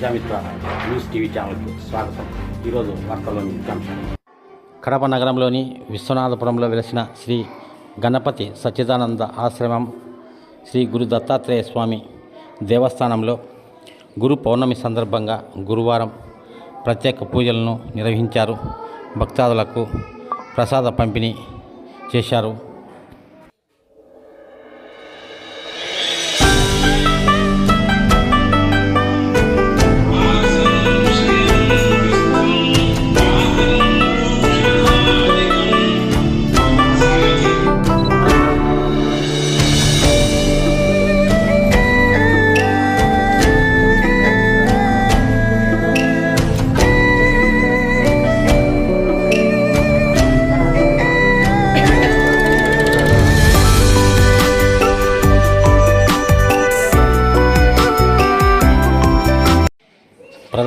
Prajamitra news TV ఛానల్కి స్వాగతం. ఈరోజు వార్తల్లోని ముఖ్యాంశాలు కడప నగరంలోని విశ్వనాథపురంలో వెలిసిన శ్రీ గణపతి సచ్చిదానంద ఆశ్రమం శ్రీ గురు దత్తాత్రేయ స్వామి దేవస్థానంలో గురు పౌర్ణమి సందర్భంగా గురువారం ప్రత్యేక పూజలను నిర్వహించారు. భక్తాదులకు ప్రసాద పంపిణీ చేశారు.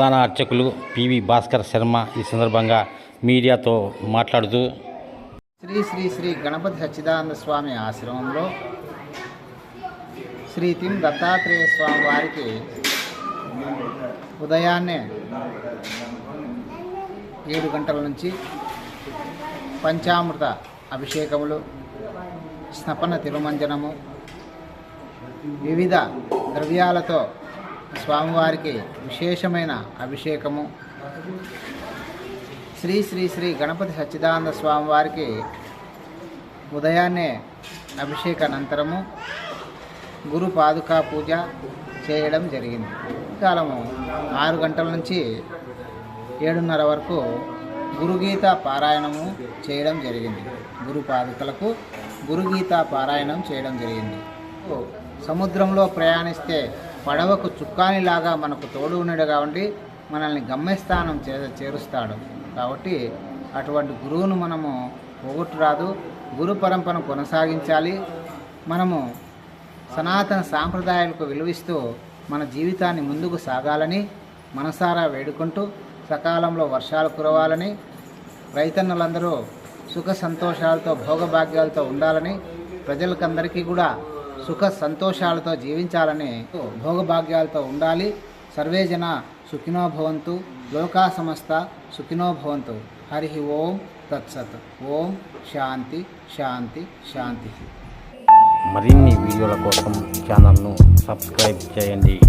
ప్రధాన అర్చకులు పివి భాస్కర్ శర్మ ఈ సందర్భంగా మీడియాతో మాట్లాడుతూ శ్రీ శ్రీ శ్రీ గణపతి సచ్చిదానంద స్వామి ఆశ్రమంలో శ్రీ తిం దత్తాత్రేయ స్వామి వారికి ఉదయాన్నే ఏడు గంటల నుంచి పంచామృత అభిషేకములు స్నపన తిరుమంజనము వివిధ ద్రవ్యాలతో స్వామివారికి విశేషమైన అభిషేకము. శ్రీ శ్రీ శ్రీ గణపతి సచ్చిదానంద స్వామివారికి ఉదయాన్నే అభిషేక అనంతరము గురు పాదుకా పూజ చేయడం జరిగింది. కాలము ఆరు గంటల నుంచి ఏడున్నర వరకు గురుగీత పారాయణము చేయడం జరిగింది. గురు పాదుకలకు గురుగీత పారాయణం చేయడం జరిగింది. సముద్రంలో ప్రయాణిస్తే పడవకు చుక్కానిలాగా మనకు తోడు ఉన్నాడు కాబట్టి మనల్ని గమ్యస్థానం చే చేరుస్తాడు. కాబట్టి అటువంటి గురువును మనము పోగొట్టురాదు. గురు పరంపరను కొనసాగించాలి. మనము సనాతన సాంప్రదాయాలకు విలువిస్తూ మన జీవితాన్ని ముందుకు సాగాలని మనసారా వేడుకుంటూ సకాలంలో వర్షాలు కురవాలని రైతన్నులందరూ సుఖ సంతోషాలతో భోగభాగ్యాలతో ఉండాలని ప్రజలకందరికీ కూడా సుఖ సంతోషాలతో జీవించాలని భోగభాగ్యాలతో ఉండాలి. సర్వే జన సుఖినో భవంతు. లోకా సమస్త సుఖినో భవంతు. హరి ఓం తత్సత్. ఓం శాంతి శాంతి శాంతి. మరిన్ని వీడియోల కోసం ఛానల్ను సబ్స్క్రైబ్ చేయండి.